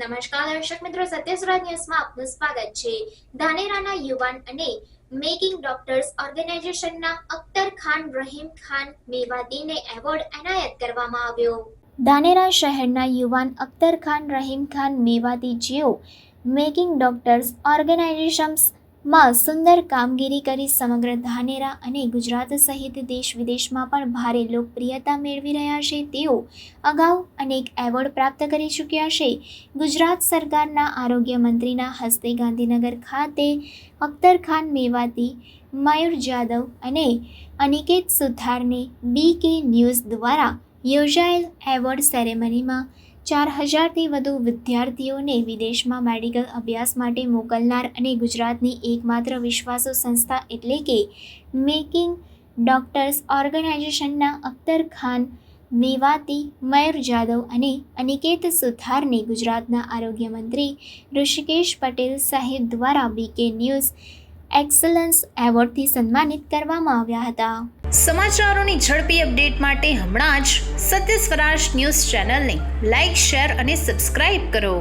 નમસ્કાર દર્શક મિત્રો સત્યસ્વરાજ ન્યૂઝમાં આપનું સ્વાગત છે. ધાનેરાના યુવાન અને મેકિંગ ડોક્ટર્સ ઓર્ગેનાઇઝેશનના અખ્તર ખાન, રહીમ ખાન મેવાદીને એવોર્ડ એનાયત કરવામાં આવ્યો. ધાનેરા શહેરના યુવાન અખ્તર ખાન, રહીમ ખાન મેવાતી જેઓ મેકિંગ ડોક્ટર્સ ઓર્ગેનાઇઝેશન્સમાં સુંદર કામગીરી કરી સમગ્ર ધાનેરા અને ગુજરાત સહિત દેશ વિદેશમાં પણ ભારે લોકપ્રિયતા મેળવી રહ્યા છે. તેઓ અગાઉ અનેક એવોર્ડ પ્રાપ્ત કરી ચૂક્યા છે. ગુજરાત સરકારના આરોગ્ય મંત્રીના હસ્તે ગાંધીનગર ખાતે અખ્તર ખાન મેવાતી, મયુર જાદવ અને અનિકેત સુથારને બી કે ન્યૂઝ દ્વારા યોજાયેલ એવોર્ડ સેરેમનીમાં ચાર હજારથી વધુ વિદ્યાર્થીઓને વિદેશમાં મેડિકલ અભ્યાસ માટે મોકલનાર અને ગુજરાતની એકમાત્ર વિશ્વાસુ સંસ્થા એટલે કે મેકિંગ ડોક્ટર્સ ઓર્ગેનાઇઝેશનના અખ્તર ખાન, મેવાતી, મયુર જાદવ અને અનિકેત સુથારને ગુજરાતના આરોગ્ય મંત્રી ઋષિકેશ પટેલ સાહેબ દ્વારા બીકે ન્યૂઝ એક્સલન્સ એવોર્ડથી સન્માનિત કરવામાં આવ્યા હતા. સમાચારોની ઝડપી અપડેટ માટે હમણાં જ સત્ય સ્વરાજ ન્યૂઝ ચેનલને લાઇક શેર અને સબસ્ક્રાઇબ કરો.